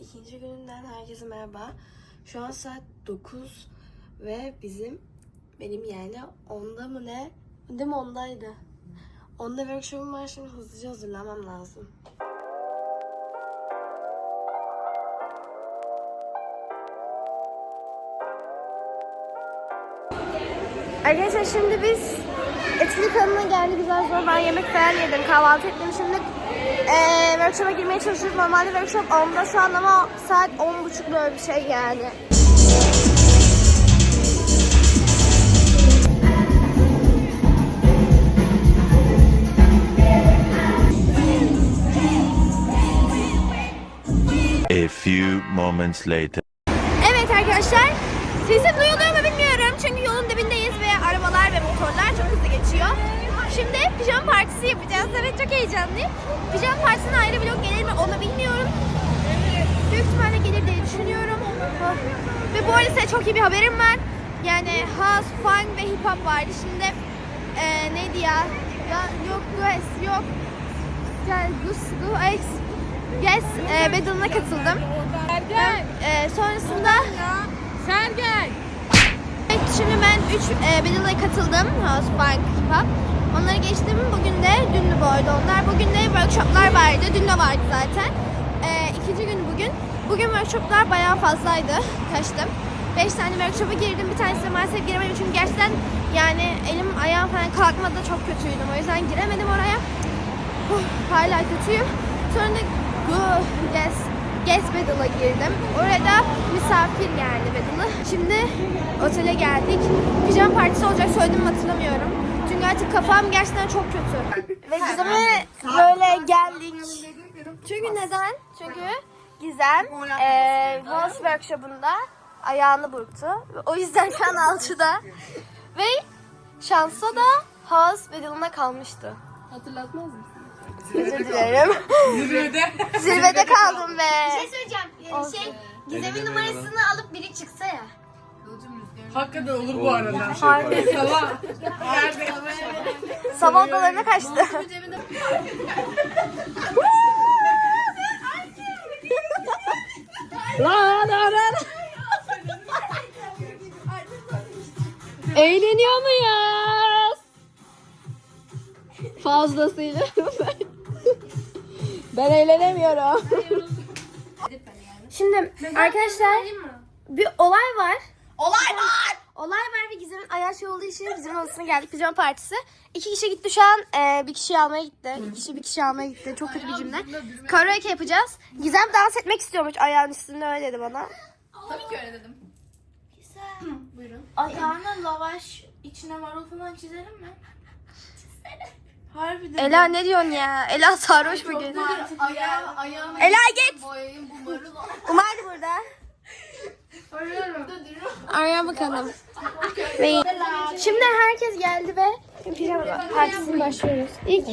ikinci gününden herkese merhaba. Şu an saat 9 ve bizim benim yani onda mı ne? Değil mi ondaydı? Onda workshop'um var şimdi hızlıca hazırlanmam lazım. Arkadaşlar şimdi biz etkinlik alanına geldik güzel sonra ben yemek falan yedim kahvaltı ettim şimdi eee workshop'a girmeye çalışıyoruz normalde workshop 10'da şu an ama saat 10.30 böyle bir şey yani. A few moments later. Evet arkadaşlar sesim duyuluyor mu bilmiyorum çünkü yolun dibindeyiz ve arabalar ve motorlar çok hızlı geçiyor. Şimdi pijama partisi yapacağız. Evet çok heyecanlıyım. Pijama partisine ayrı vlog gelir mi onu bilmiyorum. Büyük ihtimalle gelir diye düşünüyorum. Ve bu arada size çok iyi bir haberim var. Yani house, funk ve hip hop vardı. Şimdi eee neydi ya? ya yok, Guess, yok. Gel, Gus, Gus, Yes, e, Battle'ına katıldım. E, sonrasında Sergen. Evet, şimdi ben 3 e, Battle'a katıldım. House, Funk, Hip Hop. Onları geçtim. Bugün de dündü bu arada onlar. Bugün de workshoplar vardı. Dün de vardı zaten. E, ikinci gün bugün. Bugün workshoplar bayağı fazlaydı. Kaçtım. 5 tane workshop'a girdim. Bir tanesine maalesef giremedim. Çünkü gerçekten yani elim ayağım falan kalkmadı. Çok kötüydüm. O yüzden giremedim oraya. Huh, hala kötüyüm. Sonra da Go- Guess, Guess Battle'a girdim. Orada misafir geldi Battle'ı. Şimdi otele geldik. Pijama partisi olacak söyledim hatırlamıyorum. Çünkü artık kafam gerçekten çok kötü. Ve Gizem'e böyle geldik. Çünkü neden? Çünkü Gizem eee Voice Workshop'unda ayağını burktu. O yüzden şu an alçıda. Ve şansa da House Battle'ına kalmıştı. Hatırlatmaz mısın? Özür dilerim. Zirvede. Zirvede kaldım be. şey söyleyeceğim. Ee, Şey, Gizem'in numarasını alıp biri çıksa ya. Hakikaten olur bu arada. Harbi. Sabah. Sabah odalarına kaçtı. Lan lan Eğleniyor muyuz? Fazlasıyla. ben eğlenemiyorum. Şimdi arkadaşlar bir olay var. Olay var. Olay var ve Gizem'in ayağı şey olduğu için bizim odasına geldik pijama partisi. İki kişi gitti şu an e, bir kişi almaya gitti. İki kişi bir kişi almaya gitti. Çok kötü bir cümle. Karaoke yapacağız. Gizem dans etmek istiyormuş ayağın üstünde öyle dedi bana. Tabii ki öyle dedim. Ayağına lavaş, içine marul falan çizelim mi? Harbiden. Ela ne diyorsun ya? Ela sarhoş bugün. Ayağı, ayağına Ela git. boyayayım bu marul. Umar da burada. Araya bakalım. Ve şimdi herkes geldi ve pijama partisine başlıyoruz. İlk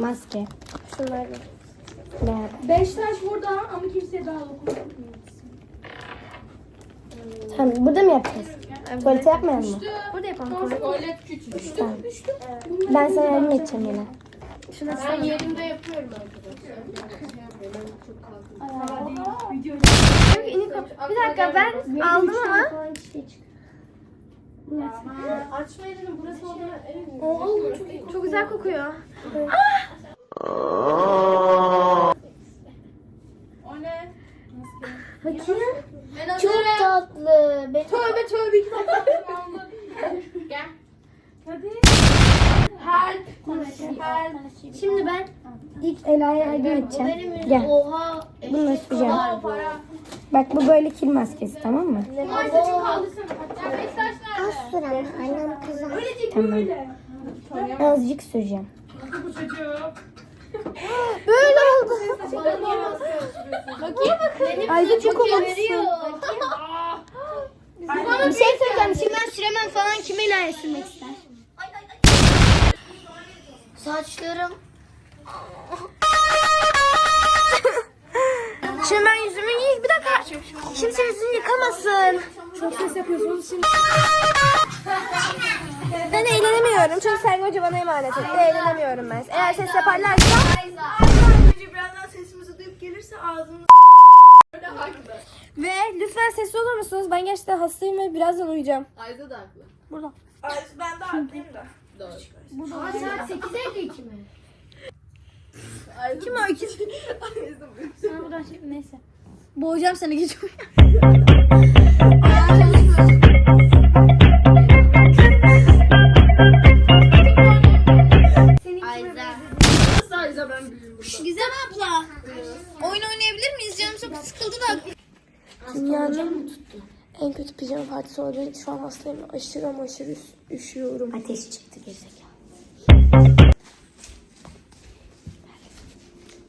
maske. Şunlar bir. Beşiktaş burada ama kimseye daha dokunmuyor. Tamam burada mı yapacağız? Tuvalete yapmayalım mı? Burada yapalım. Tuvalet küçük. Tamam. Ben sana yardım edeceğim yine. Ben yerimde yapıyorum arkadaşlar. Bir dakika ben aldım ama. Açmayı dedim burası olduğuna emin miyim? Çok güzel kokuyor. O ne? Bakayım. Çok tatlı. Ben... Tövbe tövbe iki dakika aldı. Gel. Hadi. Help. Help. Şimdi ben İlk Ela'ya yardım edeceğim. benim Gel. oha. Bunu açacağım. Bak bu böyle kil maskesi tamam mı? Umar saçını kaldırsana. Ya Beşiktaş nerede? Annem değil Tamam. böyle. Azıcık süreceğim. Böyle oldu. Bana niye maske sürüyorsun? Ay da çok Veriyor. Bir şey söyleyeceğim. Şimdi ben süremem falan kim Ela'ya sürmek ister? Saçlarım. Şimdi ben Kimse yüzünü yıkamasın. Çok ses yapıyorsunuz şimdi. Ben eğlenemiyorum. Çünkü Sergi Hoca bana emanet etti. Eğlenemiyorum ben. Eğer ses yaparlarsa birazdan sesimizi duyup gelirse ağzını Ve lütfen sessiz olur musunuz? Ben gerçekten hastayım ve birazdan uyuyacağım. Ayza da haklı. Burada. Ben de haklıyım da. Aa, saat 8.52 mi? Kim o ikisi? Sana buradan şey, neyse. Boğacağım seni geç uyu. Ayza. Nasıl Ayza ben büyüğüm burada? Güzel abla. Oyun oynayabilir miyiz? Canım çok sıkıldı da. Dünyanın en kötü pijama partisi olabilir. Şu an hastayım. Aşırı ama aşırı üş- üşüyorum. Ateş çıktı gerizekalı.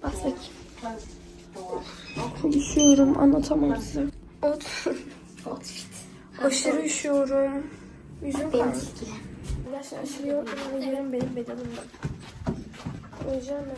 Bas bakayım. Çok üşüyorum. Anlatamam size. Ot. Aşırı üşüyorum. Yüzüm kalktı. Gerçekten aşırı yorgunum. Yarın benim bedenimden. Uyuyacağım ya.